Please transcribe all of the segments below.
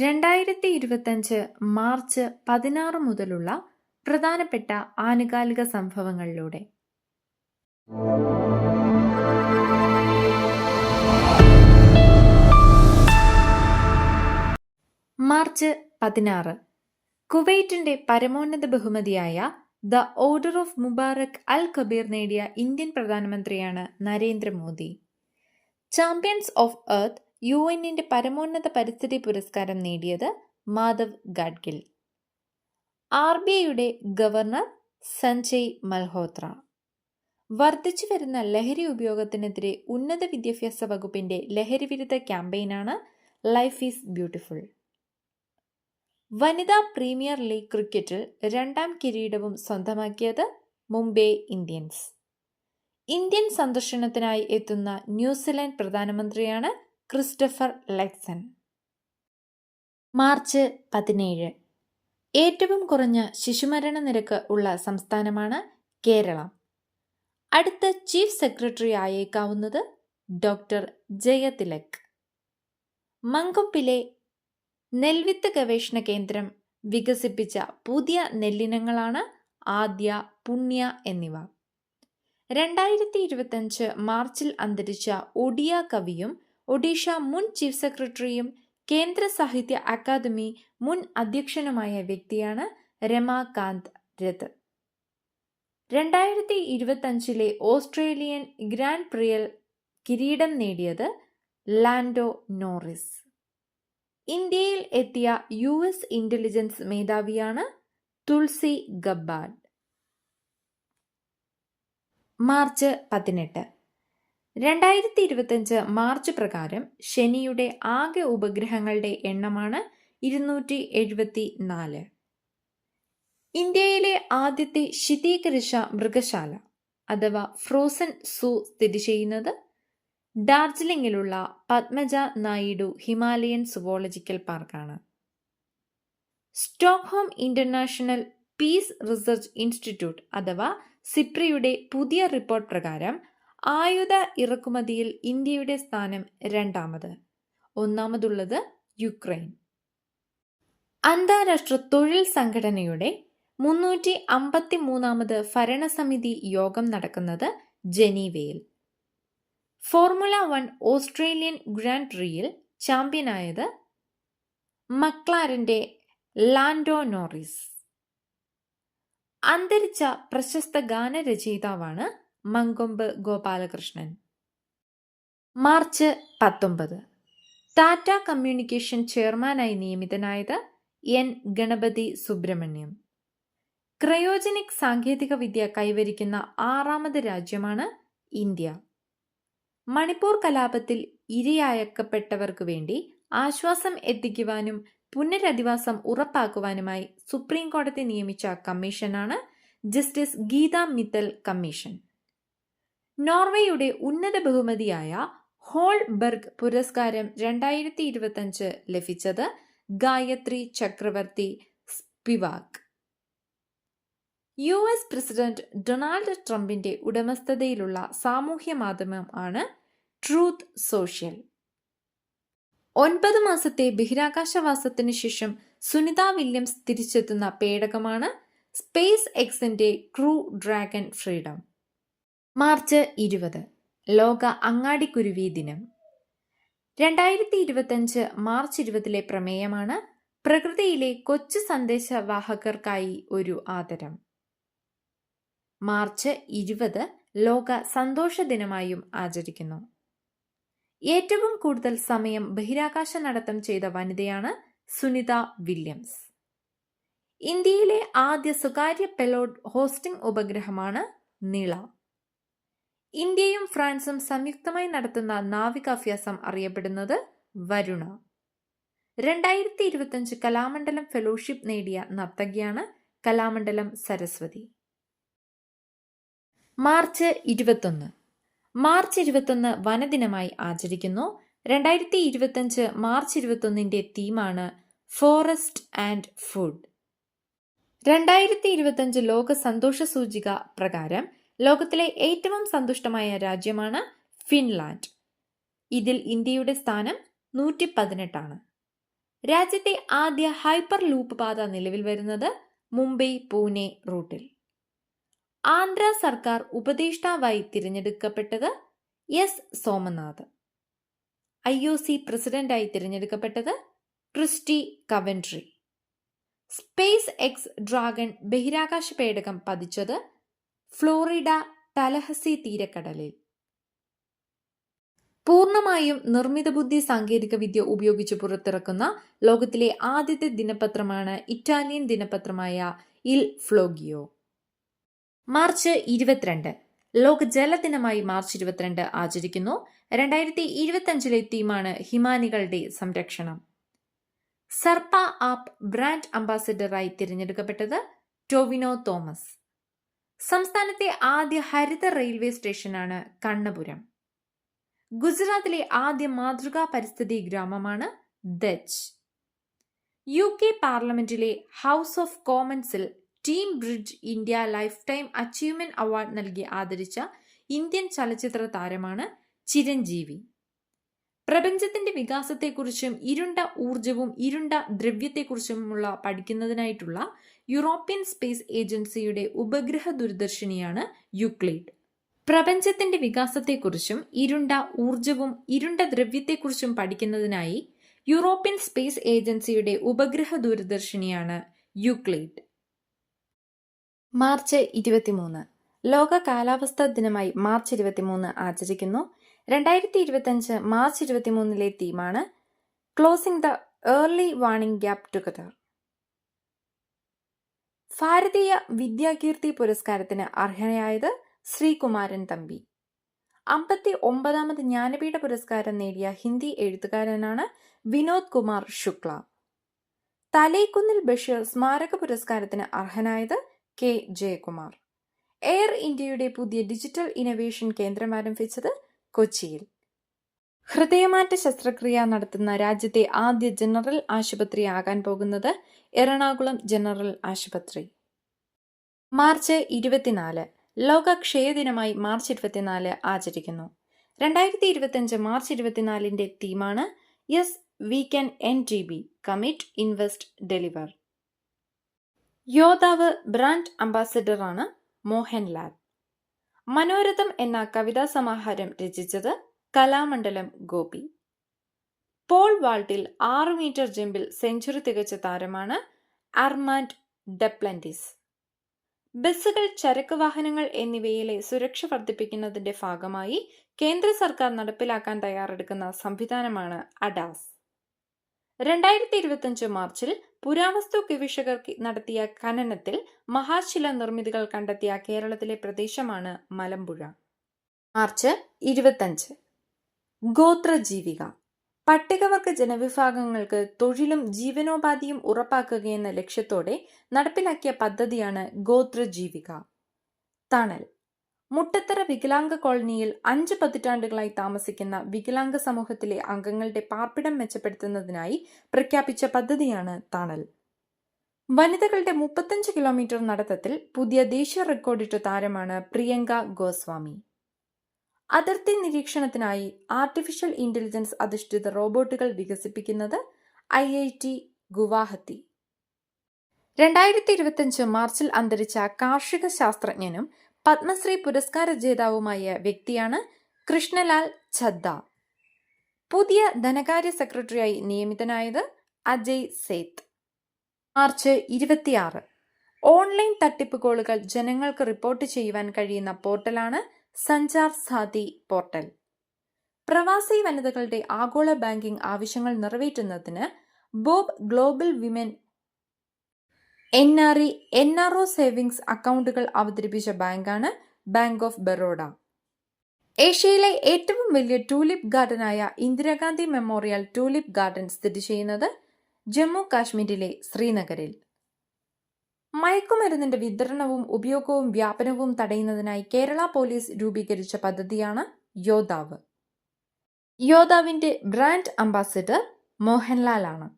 രണ്ടായിരത്തി ഇരുപത്തഞ്ച് മാർച്ച് പതിനാറ് മുതലുള്ള പ്രധാനപ്പെട്ട ആനുകാലിക സംഭവങ്ങളിലൂടെ. മാർച്ച് പതിനാറ്. കുവൈറ്റിന്റെ പരമോന്നത ബഹുമതിയായ the order of Mubarak Al Kabeer നേടിയ ഇന്ത്യൻ പ്രധാനമന്ത്രിയാണ് Narendra Modi. Champions of Earth U എന്നിന്റെ പരമോന്നത പരിസ്ഥിതി പുരസ്കാരം നേടിയത് മാധവ് ഗാഡ്ഗിൽ. ആർ ബി ഐയുടെ ഗവർണർ സഞ്ജയ് മൽഹോത്ര. വർദ്ധിച്ചു വരുന്ന ലഹരി ഉപയോഗത്തിനെതിരെ ഉന്നത വിദ്യാഭ്യാസ വകുപ്പിന്റെ ലഹരിവിരുദ്ധ ക്യാമ്പയിനാണ് ലൈഫ് ഈസ് ബ്യൂട്ടിഫുൾ. വനിതാ പ്രീമിയർ ലീഗ് ക്രിക്കറ്റിൽ രണ്ടാം കിരീടവും സ്വന്തമാക്കിയത് മുംബൈ ഇന്ത്യൻസ്. ഇന്ത്യൻ സന്ദർശനത്തിനായി എത്തുന്ന ന്യൂസിലാൻഡ് പ്രധാനമന്ത്രിയാണ് ക്രിസ്റ്റഫർ ലെക്സൺ. മാർച്ച് പതിനേഴ്. ഏറ്റവും കുറഞ്ഞ ശിശുമരണ നിരക്ക് ഉള്ള സംസ്ഥാനമാണ് കേരളം. അടുത്ത ചീഫ് സെക്രട്ടറി ആയേക്കാവുന്നത് ഡോക്ടർ ജയതിലക്. മങ്കൊപ്പിലെ നെൽവിത്ത് ഗവേഷണ കേന്ദ്രം വികസിപ്പിച്ച പുതിയ നെല്ലിനങ്ങളാണ് ആദ്യ പുണ്യ എന്നിവ. രണ്ടായിരത്തി ഇരുപത്തഞ്ച് മാർച്ചിൽ അന്തരിച്ച ഒഡിയ കവിയും ഒഡീഷ മുൻ ചീഫ് സെക്രട്ടറിയും കേന്ദ്ര സാഹിത്യ അക്കാദമി മുൻ അധ്യക്ഷനുമായ വ്യക്തിയാണ് രമാകാന്ത് രത് രണ്ടായിരത്തി ഇരുപത്തഞ്ചിലെ ഓസ്ട്രേലിയൻ ഗ്രാൻഡ് പ്രിയൽ കിരീടം നേടിയത് ലാൻഡോ നോറിസ്. ഇന്ത്യയിൽ എത്തിയ യു എസ് ഇന്റലിജൻസ് മേധാവിയാണ് തുൾസി ഗബ്ബാഡ് മാർച്ച് പതിനെട്ട്. രണ്ടായിരത്തി ഇരുപത്തഞ്ച് മാർച്ച് പ്രകാരം ശനിയുടെ ആകെ ഉപഗ്രഹങ്ങളുടെ എണ്ണമാണ് ഇരുന്നൂറ്റി എഴുപത്തി നാല് ഇന്ത്യയിലെ ആദ്യത്തെ ശിതീകരിച്ച മൃഗശാല അഥവാ ഫ്രോസൺ സൂ സ്ഥിതി ചെയ്യുന്നത് ഡാർജിലിംഗിലുള്ള പത്മജ നായിഡു ഹിമാലയൻ സുവോളജിക്കൽ പാർക്കാണ്. Stockholm international peace research institute അഥവാ സിപ്രിയുടെ പുതിയ റിപ്പോർട്ട് പ്രകാരം ആയുധ ഇറക്കുമതിയിൽ ഇന്ത്യയുടെ സ്ഥാനം രണ്ടാമത്. ഒന്നാമതുള്ളത് യുക്രൈൻ. അന്താരാഷ്ട്ര തൊഴിൽ സംഘടനയുടെ മുന്നൂറ്റി അമ്പത്തി മൂന്നാമത് ഭരണസമിതി യോഗം നടക്കുന്നത് ജനീവയിൽ. ഫോർമുല വൺ ഓസ്ട്രേലിയൻ ഗ്രാൻഡ് പ്രിയിൽ ചാമ്പ്യനായത് മക്ലാരന്റെ ലാൻഡോ നോറിസ്. അന്തരിച്ച പ്രശസ്ത ഗാനരചയിതാവാണ് മങ്കൊമ്പ് ഗോപാലകൃഷ്ണൻ. മാർച്ച് പത്തൊമ്പത്. ടാറ്റ കമ്മ്യൂണിക്കേഷൻ ചെയർമാനായി നിയമിതനായത് എൻ. ഗണപതി സുബ്രഹ്മണ്യം. ക്രയോജനിക് സാങ്കേതികവിദ്യ കൈവരിക്കുന്ന ആറാമത് രാജ്യമാണ് ഇന്ത്യ. മണിപ്പൂർ കലാപത്തിൽ ഇരയായക്കപ്പെട്ടവർക്ക് വേണ്ടി ആശ്വാസം എത്തിക്കുവാനും പുനരധിവാസം ഉറപ്പാക്കുവാനുമായി സുപ്രീം കോടതി നിയമിച്ച കമ്മീഷനാണ് ജസ്റ്റിസ് ഗീതാ മിത്തൽ കമ്മീഷൻ. നോർവേയുടെ ഉന്നത ബഹുമതിയായ ഹോൾബർഗ് പുരസ്കാരം രണ്ടായിരത്തി ഇരുപത്തഞ്ച് ലഭിച്ചത് Gayatri Chakravorty Spivak. U S president Donald ട്രംപിന്റെ ഉടമസ്ഥതയിലുള്ള സാമൂഹ്യ മാധ്യമം ആണ് ട്രൂത്ത് സോഷ്യൽ. ഒൻപത് മാസത്തെ ബഹിരാകാശവാസത്തിന് ശേഷം സുനിത വില്യംസ് തിരിച്ചെത്തുന്ന പേടകമാണ് സ്പേസ് എക്സിന്റെ ക്രൂ ഡ്രാഗൺ ഫ്രീഡം. മാർച്ച് ഇരുപത് ലോക അങ്ങാടിക്കുരുവി ദിനം. രണ്ടായിരത്തി ഇരുപത്തഞ്ച് മാർച്ച് ഇരുപതിലെ പ്രമേയമാണ് പ്രകൃതിയിലെ കൊച്ചു സന്ദേശവാഹകർക്കായി ഒരു ആദരം. മാർച്ച് ഇരുപത് ലോക സന്തോഷ ദിനമായും ആചരിക്കുന്നു. ഏറ്റവും കൂടുതൽ സമയം ബഹിരാകാശ നടത്തം ചെയ്ത വനിതയാണ് സുനിത വില്യംസ്. ഇന്ത്യയിലെ ആദ്യ സ്വകാര്യ പെലോഡ് ഹോസ്റ്റിംഗ് ഉപഗ്രഹമാണ് നിള. ഇന്ത്യയും ഫ്രാൻസും സംയുക്തമായി നടത്തുന്ന നാവികാഭ്യാസം അറിയപ്പെടുന്നത് വരുണ. രണ്ടായിരത്തി ഇരുപത്തഞ്ച് കലാമണ്ഡലം ഫെലോഷിപ്പ് നേടിയ നർത്തകിയാണ് കലാമണ്ഡലം സരസ്വതി. മാർച്ച് ഇരുപത്തൊന്ന്. മാർച്ച് ഇരുപത്തൊന്ന് വനദിനമായി ആചരിക്കുന്നു. രണ്ടായിരത്തി ഇരുപത്തഞ്ച് മാർച്ച് ഇരുപത്തൊന്നിന്റെ തീമാണ് ഫോറസ്റ്റ് ആൻഡ് ഫുഡ്. രണ്ടായിരത്തി ഇരുപത്തഞ്ച് ലോക സന്തോഷ സൂചിക പ്രകാരം ലോകത്തിലെ ഏറ്റവും സന്തുഷ്ടമായ രാജ്യമാണ് ഫിൻലാൻഡ്. ഇതിൽ ഇന്ത്യയുടെ സ്ഥാനം നൂറ്റി പതിനെട്ടാണ് രാജ്യത്തെ ആദ്യ ഹൈപ്പർ ലൂപ്പ് പാത നിലവിൽ വരുന്നത് മുംബൈ പൂനെ റൂട്ടിൽ. ആന്ധ്ര സർക്കാർ ഉപദേഷ്ടാവായി തിരഞ്ഞെടുക്കപ്പെട്ടത് S Somanath. I O C പ്രസിഡന്റായി തിരഞ്ഞെടുക്കപ്പെട്ടത് Kirsty Coventry. Space X dragon ബഹിരാകാശ പേടകം പതിച്ചത് ഫ്ലോറിഡ ടലഹസി തീരക്കടലിൽ. പൂർണമായും നിർമ്മിത ബുദ്ധി സാങ്കേതിക വിദ്യ ഉപയോഗിച്ച് പുറത്തിറക്കുന്ന ലോകത്തിലെ ആദ്യത്തെ ദിനപത്രമാണ് ഇറ്റാലിയൻ ദിനപത്രമായ ഇൽ ഫ്ലോഗിയോ. മാർച്ച് ഇരുപത്തിരണ്ട് ലോക ജലദിനമായി മാർച്ച് ഇരുപത്തിരണ്ട് ആചരിക്കുന്നു. രണ്ടായിരത്തി ഇരുപത്തിയഞ്ചിലെ തീമാണ് ഹിമാനികളുടെ സംരക്ഷണം. സർപ്പ ആപ്പ് ബ്രാൻഡ് അംബാസിഡറായി തിരഞ്ഞെടുക്കപ്പെട്ടത് ടോവിനോ തോമസ്. സംസ്ഥാനത്തെ ആദ്യ ഹരിത റെയിൽവേ സ്റ്റേഷനാണ് കണ്ണപുരം. ഗുജറാത്തിലെ ആദ്യ മാതൃകാ പരിസ്ഥിതി ഗ്രാമമാണ് ദച്ച്. യു കെ പാർലമെന്റിലെ house of കോമൺസിൽ team bridge India lifetime achievement award നൽകി ആദരിച്ച ഇന്ത്യൻ ചലച്ചിത്ര താരമാണ് ചിരഞ്ജീവി. പ്രപഞ്ചത്തിന്റെ വികാസത്തെക്കുറിച്ചും ഇരുണ്ട ഊർജവും ഇരുണ്ട ദ്രവ്യത്തെക്കുറിച്ചുമുള്ള പഠിക്കുന്നതിനായിട്ടുള്ള യൂറോപ്യൻ സ്പേസ് ഏജൻസിയുടെ ഉപഗ്രഹ ദൂരദർശിനിയാണ് യുക്ലിഡ്. പ്രപഞ്ചത്തിന്റെ വികാസത്തെക്കുറിച്ചും ഇരുണ്ട ഊർജവും ഇരുണ്ട ദ്രവ്യത്തെക്കുറിച്ചും പഠിക്കുന്നതിനായി യൂറോപ്യൻ സ്പേസ് ഏജൻസിയുടെ ഉപഗ്രഹ ദൂരദർശിനിയാണ് യുക്ലിഡ്. മാർച്ച് ഇരുപത്തിമൂന്ന്. ലോക കാലാവസ്ഥാ ദിനമായി മാർച്ച് ഇരുപത്തിമൂന്ന് ആചരിക്കുന്നു. രണ്ടായിരത്തി ഇരുപത്തിയഞ്ച് മാർച്ച് ഇരുപത്തിമൂന്നിലെ തീമാണ് closing the early warning gap together. ഭാരതീയ വിദ്യാകീർത്തി പുരസ്കാരത്തിന് അർഹനായത് ശ്രീകുമാരൻ തമ്പി. അമ്പത്തി ഒമ്പതാമത് ജ്ഞാനപീഠ പുരസ്കാരം നേടിയ ഹിന്ദി എഴുത്തുകാരനാണ് വിനോദ് കുമാർ ശുക്ല. തലേക്കുന്നിൽ ബഷീർ സ്മാരക പുരസ്കാരത്തിന് അർഹനായത് കെ. ജയകുമാർ. എയർ ഇന്ത്യയുടെ പുതിയ ഡിജിറ്റൽ ഇന്നവേഷൻ കേന്ദ്രം ആരംഭിച്ചത് കൊച്ചിയിൽ. ഹൃദയമാറ്റ ശസ്ത്രക്രിയ നടത്തുന്ന രാജ്യത്തെ ആദ്യ ജനറൽ ആശുപത്രി ആകാൻ പോകുന്നത് എറണാകുളം ജനറൽ ആശുപത്രി. മാർച്ച് ഇരുപത്തിനാല് ലോക ക്ഷയദിനമായി മാർച്ച് ഇരുപത്തിനാല് ആചരിക്കുന്നു. രണ്ടായിരത്തി ഇരുപത്തിയഞ്ച് മാർച്ച് ഇരുപത്തിനാലിന്റെ തീമാണ് yes we can end T B commit invest deliver. യോദ്ധാവ് brand അംബാസിഡറാണ് മോഹൻലാൽ. മനോരഥം എന്ന കവിതാ സമാഹാരം രചിച്ചത് കലാമണ്ഡലം ഗോപി. പോൾ വാൾട്ടിൽ ആറ് മീറ്റർ ജമ്പിൽ സെഞ്ചുറി തികച്ച താരമാണ് അർമാൻഡ് ഡെപ്ലന്റിസ്. ബസ്സുകൾ ചരക്ക് വാഹനങ്ങൾ എന്നിവയിലെ സുരക്ഷ വർദ്ധിപ്പിക്കുന്നതിന്റെ ഭാഗമായി കേന്ദ്ര സർക്കാർ നടപ്പിലാക്കാൻ തയ്യാറെടുക്കുന്ന സംവിധാനമാണ് അഡാസ്. രണ്ടായിരത്തി ഇരുപത്തിയഞ്ച് മാർച്ചിൽ പുരാവസ്തു ഗവേഷകർ നടത്തിയ ഖനനത്തിൽ മഹാശില നിർമ്മിതികൾ കണ്ടെത്തിയ കേരളത്തിലെ പ്രദേശമാണ് മലമ്പുഴ. മാർച്ച് ഇരുപത്തഞ്ച് ഗോത്രജീവിക. പട്ടികവർഗ ജനവിഭാഗങ്ങൾക്ക് തൊഴിലും ജീവനോപാധിയും ഉറപ്പാക്കുകയെന്ന ലക്ഷ്യത്തോടെ നടപ്പിലാക്കിയ പദ്ധതിയാണ് ഗോത്രജീവിക. തണൽ. മുട്ടത്തറ വികലാംഗ കോളനിയിൽ അഞ്ച് പതിറ്റാണ്ടുകളായി താമസിക്കുന്ന വികലാംഗ സമൂഹത്തിലെ അംഗങ്ങളുടെ പാർപ്പിടം മെച്ചപ്പെടുത്തുന്നതിനായി പ്രഖ്യാപിച്ച പദ്ധതിയാണ് തണൽ. വനിതകളുടെ മുപ്പത്തഞ്ച് കിലോമീറ്റർ നടത്തത്തിൽ പുതിയ ദേശീയ റെക്കോർഡിട്ട താരമാണ് പ്രിയങ്ക ഗോസ്വാമി. അതിർത്തി നിരീക്ഷണത്തിനായി ആർട്ടിഫിഷ്യൽ ഇന്റലിജൻസ് അധിഷ്ഠിത റോബോട്ടുകൾ വികസിപ്പിക്കുന്നത് ഐ ഐ ടി ഗുവാഹത്തി. രണ്ടായിരത്തി ഇരുപത്തിയഞ്ച് മാർച്ചിൽ അന്തരിച്ച കാർഷിക ശാസ്ത്രജ്ഞനും പത്മശ്രീ പുരസ്കാര ജേതാവുമായ വ്യക്തിയാണ് കൃഷ്ണലാൽ ഛദ്ദ. പുതിയ ധനകാര്യ സെക്രട്ടറിയായി നിയമിതനായത് അജയ് സേത്ത്. മാർച്ച് ഇരുപത്തിയാറ്. ഓൺലൈൻ തട്ടിപ്പ് കോളുകൾ ജനങ്ങൾക്ക് റിപ്പോർട്ട് ചെയ്യുവാൻ കഴിയുന്ന പോർട്ടലാണ് സഞ്ചാർ സാതി പോർട്ടൽ. പ്രവാസി വനിതകളുടെ ആഗോള ബാങ്കിംഗ് ആവശ്യങ്ങൾ നിറവേറ്റുന്നതിന് BOB global women N R E N R O savings അക്കൗണ്ടുകൾ അവതരിപ്പിച്ച ബാങ്കാണ് ബാങ്ക് ഓഫ് ബറോഡ. ഏഷ്യയിലെ ഏറ്റവും വലിയ ടൂലിപ്പ് ഗാർഡനായ ഇന്ദിരാഗാന്ധി മെമ്മോറിയൽ ടൂലിപ്പ് ഗാർഡൻ സ്ഥിതി ചെയ്യുന്നത് ജമ്മു കാശ്മീരിലെ ശ്രീനഗറിൽ. മയക്കുമരുന്നിന്റെ വിതരണവും ഉപയോഗവും വ്യാപനവും തടയുന്നതിനായി കേരള പോലീസ് രൂപീകരിച്ച പദ്ധതിയാണ് യോദ്ധാവ്. യോദ്ധാവിന്റെ ബ്രാൻഡ് അംബാസിഡർ മോഹൻലാലാണ്.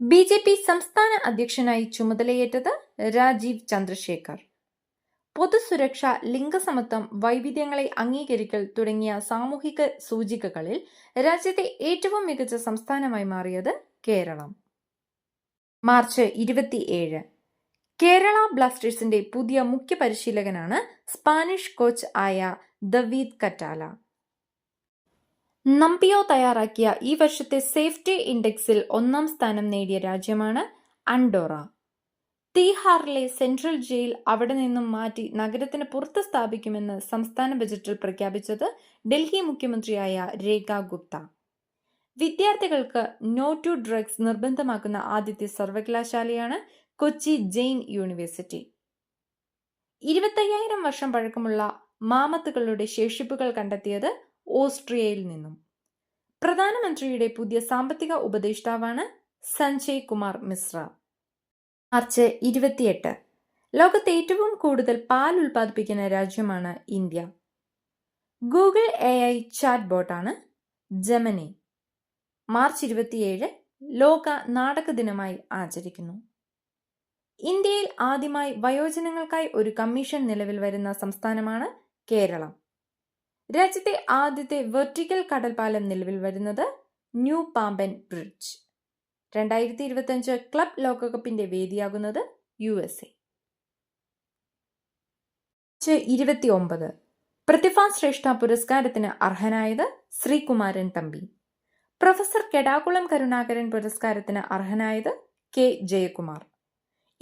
ബി ജെ പി സംസ്ഥാന അധ്യക്ഷനായി ചുമതലയേറ്റത് രാജീവ് ചന്ദ്രശേഖർ. പൊതുസുരക്ഷ ലിംഗസമത്വം വൈവിധ്യങ്ങളെ അംഗീകരിക്കൽ തുടങ്ങിയ സാമൂഹിക സൂചികകളിൽ രാജ്യത്തെ ഏറ്റവും മികച്ച സംസ്ഥാനമായി മാറിയത് കേരളം. മാർച്ച് ഇരുപത്തിയേഴ്. കേരള ബ്ലാസ്റ്റേഴ്സിന്റെ പുതിയ മുഖ്യ പരിശീലകനാണ് സ്പാനിഷ് കോച്ച് ആയ ദവീദ് കറ്റാല. നമ്പിയോ തയ്യാറാക്കിയ ഈ വർഷത്തെ സേഫ്റ്റി ഇൻഡെക്സിൽ ഒന്നാം സ്ഥാനം നേടിയ രാജ്യമാണ് അണ്ടോറ തീഹാറിലെ സെൻട്രൽ ജയിൽ അവിടെ നിന്നും മാറ്റി നഗരത്തിന് പുറത്ത് സ്ഥാപിക്കുമെന്ന് സംസ്ഥാന ബജറ്റിൽ പ്രഖ്യാപിച്ചത് ഡൽഹി മുഖ്യമന്ത്രിയായ രേഖ ഗുപ്ത. വിദ്യാർത്ഥികൾക്ക് നോ ടു ഡ്രഗ്സ് നിർബന്ധമാക്കുന്ന ആദ്യത്തെ സർവകലാശാലയാണ് കൊച്ചി ജെയിൻ യൂണിവേഴ്സിറ്റി. ഇരുപത്തയ്യായിരം വർഷം പഴക്കമുള്ള മാമത്തുകളുടെ ശേഷിപ്പുകൾ കണ്ടെത്തിയത് ഓസ്ട്രിയയിൽ നിന്നും. പ്രധാനമന്ത്രിയുടെ പുതിയ സാമ്പത്തിക ഉപദേഷ്ടാവാണ് സഞ്ജയ് കുമാർ മിശ്ര. മാർച്ച് ഇരുപത്തിയെട്ട്. ലോകത്ത് ഏറ്റവും കൂടുതൽ പാൽ ഉൽപ്പാദിപ്പിക്കുന്ന രാജ്യമാണ് India. Google A I chat ബോട്ടാണ് ജമനി. മാർച്ച് ഇരുപത്തിയേഴ് ലോക നാടക ദിനമായി ആചരിക്കുന്നു. ഇന്ത്യയിൽ ആദ്യമായി വയോജനങ്ങൾക്കായി ഒരു കമ്മീഷൻ നിലവിൽ വരുന്ന സംസ്ഥാനമാണ് കേരളം. രാജ്യത്തെ ആദ്യത്തെ വെർട്ടിക്കൽ കടൽപാലം നിലവിൽ വരുന്നത് ന്യൂ പാമ്പൻ ബ്രിഡ്ജ്. രണ്ടായിരത്തി ഇരുപത്തിയഞ്ച് ക്ലബ് ലോകകപ്പിന്റെ വേദിയാകുന്നത് യു എസ് എ ഇരുപത്തി ഒമ്പത് പ്രതിഭാശ്രേഷ്ഠ പുരസ്കാരത്തിന് അർഹനായത് ശ്രീകുമാരൻ തമ്പി. പ്രൊഫസർ കെടാകുളം കരുണാകരൻ പുരസ്കാരത്തിന് അർഹനായത് കെ ജയകുമാർ.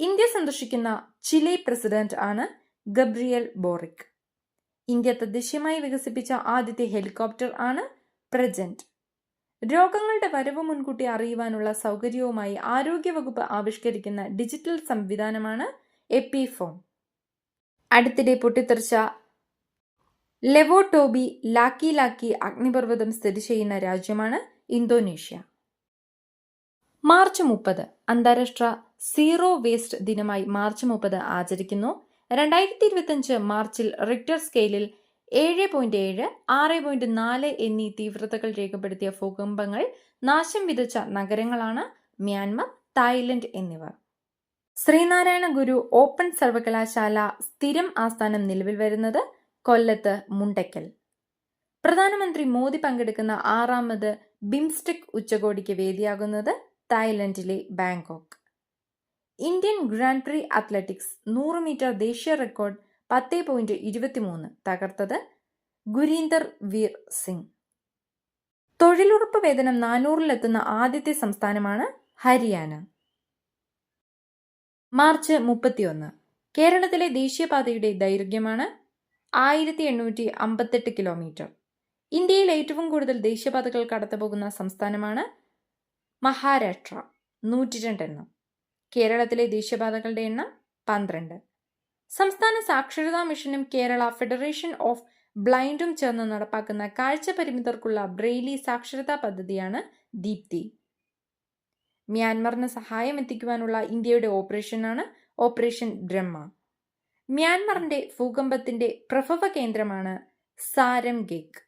ഇന്ത്യ സന്ദർശിക്കുന്ന ചിലെ പ്രസിഡന്റ് ആണ് ഗബ്രിയൽ ബോറിക്. ഇന്ത്യ തദ്ദേശീയമായി വികസിപ്പിച്ച ആദ്യത്തെ ഹെലികോപ്റ്റർ ആണ് പ്രജന്റ്. രോഗങ്ങളുടെ വരവ് മുൻകൂട്ടി അറിയുവാനുള്ള സൗകര്യവുമായി ആരോഗ്യവകുപ്പ് ആവിഷ്കരിക്കുന്ന ഡിജിറ്റൽ സംവിധാനമാണ് എപ്പിഫോൺ അടുത്തിടെ പൊട്ടിത്തെറിച്ച ലെവോട്ടോബി ലാക്കി ലാക്കി അഗ്നിപർവതം സ്ഥിതി ചെയ്യുന്ന രാജ്യമാണ് ഇന്തോനേഷ്യ. മാർച്ച് മുപ്പത് അന്താരാഷ്ട്ര സീറോ വേസ്റ്റ് ദിനമായി മാർച്ച് മുപ്പത് ആചരിക്കുന്നു. രണ്ടായിരത്തി ഇരുപത്തിയഞ്ച് മാർച്ചിൽ റിക്ടർ സ്കെയിലിൽ ഏഴ് പോയിന്റ് ഏഴ് ആറ് പോയിന്റ് നാല് എന്നീ തീവ്രതകൾ രേഖപ്പെടുത്തിയ ഭൂകമ്പങ്ങൾ നാശം വിതച്ച നഗരങ്ങളാണ് മ്യാൻമർ തായ്ലൻഡ് എന്നിവ. ശ്രീനാരായണ ഗുരു ഓപ്പൺ സർവകലാശാല സ്ഥിരം ആസ്ഥാനം നിലവിൽ വരുന്നത് കൊല്ലത്ത് മുണ്ടയ്ക്കൽ പ്രധാനമന്ത്രി മോദി പങ്കെടുക്കുന്ന ആറാമത് ബിംസ്റ്റെക് ഉച്ചകോടിക്ക് വേദിയാകുന്നത് തായ്ലൻഡിലെ Bangkok. Indian grand prix athletics നൂറ് മീറ്റർ ദേശീയ റെക്കോർഡ് പത്ത് പോയിന്റ് ഇരുപത്തിമൂന്ന് തകർത്തത് ഗുരീന്ദർ വീർ സിംഗ്. തൊഴിലുറപ്പ് വേതനം നാനൂറിലെത്തുന്ന ആദ്യത്തെ സംസ്ഥാനമാണ് ഹരിയാന. മാർച്ച് മുപ്പത്തിയൊന്ന്. കേരളത്തിലെ ദേശീയപാതയുടെ ദൈർഘ്യമാണ് ആയിരത്തി എണ്ണൂറ്റി അമ്പത്തെട്ട് കിലോമീറ്റർ. ഇന്ത്യയിൽ ഏറ്റവും കൂടുതൽ ദേശീയപാതകൾ കടത്തുപോകുന്ന സംസ്ഥാനമാണ് മഹാരാഷ്ട്ര നൂറ്റി രണ്ടെണ്ണം കേരളത്തിലെ ദേശീയപാതകളുടെ എണ്ണം പന്ത്രണ്ട്. സംസ്ഥാന സാക്ഷരതാ മിഷനും കേരള ഫെഡറേഷൻ ഓഫ് ബ്ലൈൻഡും ചേർന്ന് നടപ്പാക്കുന്ന കാഴ്ച പരിമിതർക്കുള്ള ബ്രെയിലി സാക്ഷരതാ പദ്ധതിയാണ് ദീപ്തി. മ്യാൻമറിന് സഹായം എത്തിക്കുവാനുള്ള ഇന്ത്യയുടെ ഓപ്പറേഷനാണ് ഓപ്പറേഷൻ ബ്രഹ്മ. മ്യാൻമറിന്റെ ഭൂകമ്പത്തിന്റെ പ്രഭവ കേന്ദ്രമാണ് സാരം ഗേക്ക്